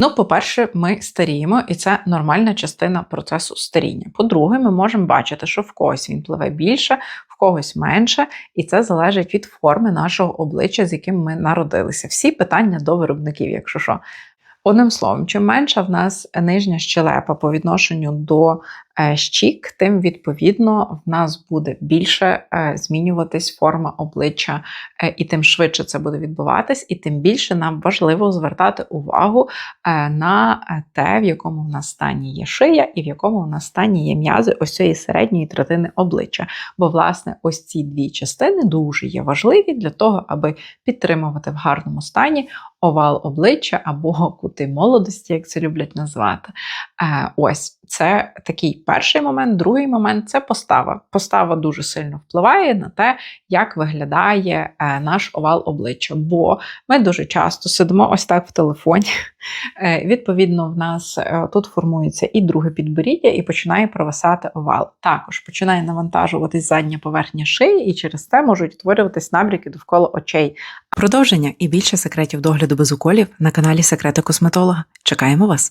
Ну, по-перше, ми старіємо, і це нормальна частина процесу старіння. По-друге, ми можемо бачити, що в когось він пливе більше, в когось менше, і це залежить від форми нашого обличчя, з яким ми народилися. Всі питання до виробників, якщо що. Одним словом, чим менша в нас нижня щелепа по відношенню до щік, тим відповідно в нас буде більше е, змінюватись форма обличчя, е, і тим швидше це буде відбуватись, і тим більше нам важливо звертати увагу е, на е, те, в якому в нас стані є шия, і в якому в нас стані є м'язи ось цієї середньої третини обличчя. Бо, власне, ось ці дві частини дуже є важливі для того, аби підтримувати в гарному стані овал обличчя або кути молодості, як це люблять назвати. Е, ось це такий перший момент. Другий момент це постава. Постава дуже сильно впливає на те, як виглядає е, наш овал обличчя. Бо ми дуже часто сидимо ось так в телефоні. Е, Відповідно, в нас е, тут формується і друге підборіддя, і починає провисати овал. Також починає навантажуватись задня поверхня шиї, і через це можуть утворюватись набряки довкола очей. Продовження і більше секретів догляду без уколів на каналі Секрети косметолога. Чекаємо вас!